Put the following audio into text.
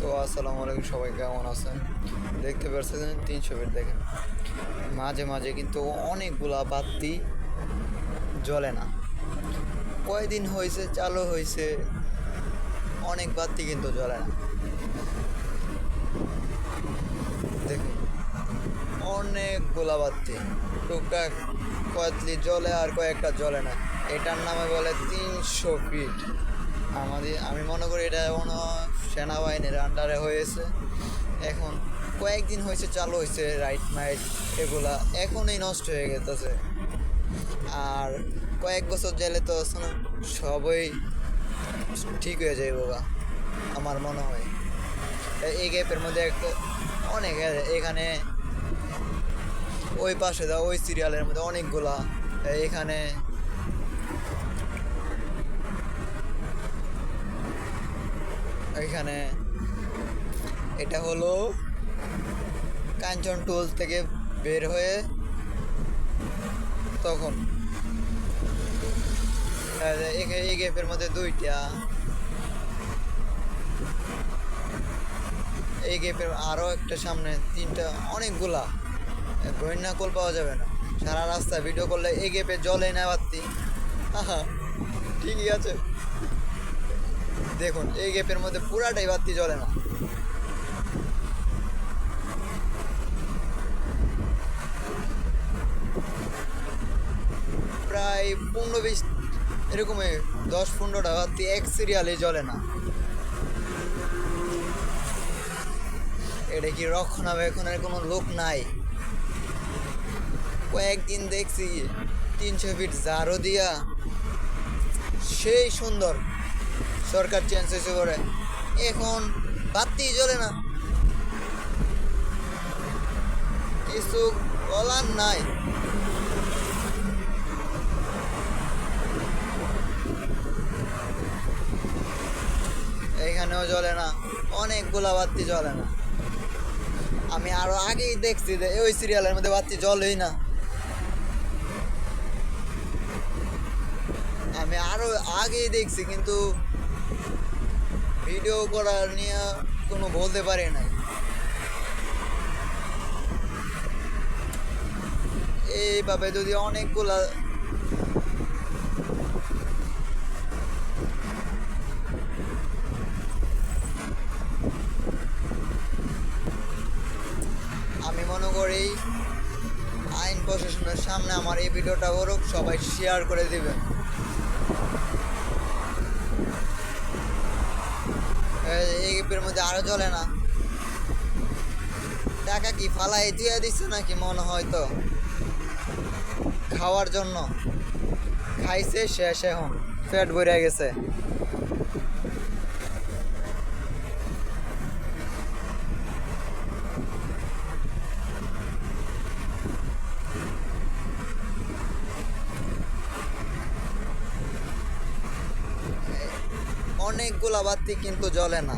So, আসসালামু আলাইকুম সবাই, কেমন আছেন? দেখতে পাচ্ছেন তিনশো ফিট দেখেন। মাঝে মাঝে কিন্তু অনেকগুলা বাতি জ্বলে না। কয়দিন হয়েছে চালু হয়েছে অনেক বাতি কিন্তু জ্বলে না। দেখুন, অনেকগুলা বাতি। টুকটাক কয়েকলি জ্বলে আর কয়েকটা জ্বলে না। এটার নামে বলে তিনশো ফিট। আমাদের, আমি মনে করি এটা মনে হয় সেনাবাহিনীর আন্ডারে হয়েছে। এখন কয়েকদিন হয়েছে, চালু হয়েছে রাইট মাইট এগুলা। এখনই নষ্ট হয়ে গেতেছে। আর কয়েক বছর গেলে তো সবই ঠিক হয়ে যায় বাবা আমার মনে হয়। এই গ্যাপের মধ্যে একটা অনেক এখানে ওই পাশে দাও ওই সিরিয়ালের মধ্যে অনেকগুলা এখানে এখানে এটা হলো কাঞ্চন টুল থেকে বের হয়ে তখন। এই গ্যাপের মধ্যে দুইটা। এই গ্যাপের আরও একটা সামনে তিনটা, অনেকগুলা। গয়না কল পাওয়া যাবে না। সারা রাস্তা ভিডিও করলে এই গ্যাপে জলে না আহা, ঠিকই আছে। দেখুন, এই গ্যাপের মধ্যে পুরাটাই বাতি জ্বলে না। প্রায় পনেরো বিশ, এরকমই দশ পনেরোটা বাতি এক সিরিয়ালে জ্বলে না। এটা কি রক্ষণাবেক্ষণের কোনো লোক নাই? কয়েকদিন দেখছি, তিনশো ফিট জারো দিয়া, সেই সুন্দর সরকার চেঞ্জ হয়েছে করে এখন বাতি জ্বলে না। কিছু বলার নাই। এইখানেও জ্বলে না। অনেকগুলা বাতি জ্বলে না। আমি আরও আগেই দেখছি যে ওই সিরিয়ালের মধ্যে বাতি জ্বলেই না। আমি আরও আগেই দেখছি, কিন্তু ভিডিও করার নিয়ে কোনো বলতে পারি নাই। এইভাবে যদি অনেকগুলা আমি মনে করি আইন প্রশাসনের সামনে আমার এই ভিডিওটা করুক সবাই শেয়ার করে দিবেন। এই মধ্যে আরও চলে না। টাকা কি ফালাই দিয়ে দিচ্ছে নাকি মনে হয় তো? খাওয়ার জন্য। খাইছে শেষ এখন ফ্যাট ভরে গেছে। অনেকগুলা বাতি কিন্তু জ্বলে না।